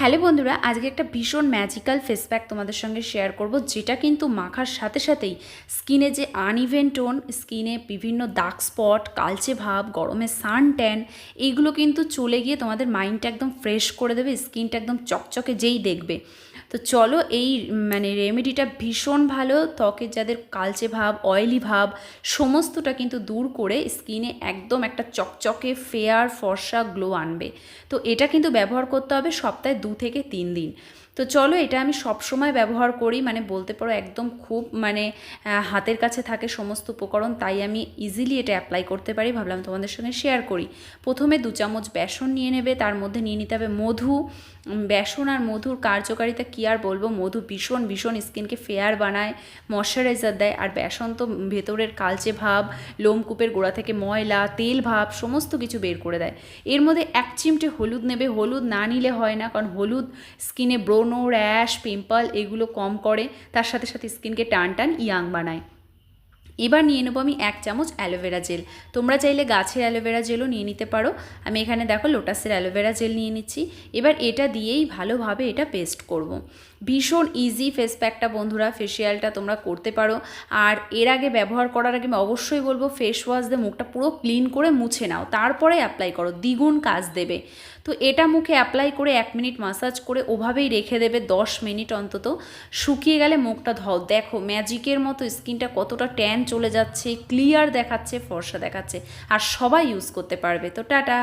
Hello বন্ধুরা, আজকে একটা ভীষণ ম্যাজিক্যাল ফেস প্যাক তোমাদের সঙ্গে শেয়ার করব, যেটা কিন্তু মাখার সাথে সাথেই স্কিনে যে আনইভেন টোন স্কিনে বিভিন্ন ডার্ক স্পট কালচে ভাব, গরমে সান ট্যান এইগুলো কিন্তু চলে গিয়ে তোমাদের মাইন্ডটা একদম ফ্রেশ করে দেবে স্কিনটা একদম চকচকে যেই দেখবে। তো চলো এই মানে রেমেডিটা ভীষণ ভালো, ত্বকের যাদের কালচে ভাব অয়েলি ভাব, সমস্তটা কিন্তু দূর করে স্কিনে একদম একটা চকচকে ফেয়ার ফর্সা গ্লো আনবে। তো এটা কিন্তু ব্যবহার করতে হবে সপ্তাহে দু থেকে তিন দিন। তো চলো এটা আমি সব সময় ব্যবহার করি মানে বলতে পারো একদম খুব মানে হাতের কাছে থাকে সমস্ত উপকরণ, তাই আমি ইজিলি এটা অ্যাপ্লাই করতে পারি, ভাবলাম তোমাদের সঙ্গে শেয়ার করি। প্রথমে দু চামচ বেসন নিয়ে নেবে, তার মধ্যে নিয়ে নিতে হবে মধু। বেসন আর মধুর কার্যকারিতা কী আর বলব, মধু ভীষণ ভীষণ স্কিনকে ফেয়ার বানায় ময়শ্চারাইজার দেয়, আর বেসন তো ভেতরের কালচে ভাব লোমকূপের গোড়া থেকে ময়লা, তেল ভাব, সমস্ত কিছু বের করে দেয়। এর মধ্যে এক চিমটে হলুদ নেবে, হলুদ না নিলে হয় না, কারণ হলুদ স্কিনে ব্রোনো র্যাশ পিম্পল এগুলো কম করে তার সাথে সাথে স্কিনকে টান টান ইয়াং বানায়। এবার নিয়ে নেব আমি এক চামচ অ্যালোভেরা জেল তোমরা চাইলে গাছের অ্যালোভেরা জেলও নিয়ে নিতে পারো। আমি এখানে দেখো লোটাসের অ্যালোভেরা জেল নিয়ে নিচ্ছি। এবার এটা দিয়েই ভালোভাবে এটা পেস্ট করব। ভীষণ ইজি ফেস প্যাকটা বন্ধুরা ফেসিয়ালটা তোমরা করতে পারো। আর এর আগে ব্যবহার করার আগে আমি অবশ্যই বলব ফেস ওয়াশ দিয়ে মুখটা পুরো ক্লিন করে মুছে নাও। তারপরে অ্যাপ্লাই করো, দ্বিগুণ কাজ দেবে। তো এটা মুখে অ্যাপ্লাই করে এক মিনিট মাসাজ করে ওভাবেই রেখে দেবে দশ মিনিট অন্তত। শুকিয়ে গেলে মুখটা ধও দেখো ম্যাজিকের মতো স্কিনটা কতটা ট্যান চলে যাচ্ছে ক্লিয়ার দেখাচ্ছে ফর্সা দেখাচ্ছে আর সবাই ইউজ করতে পারবে। তো টাটা!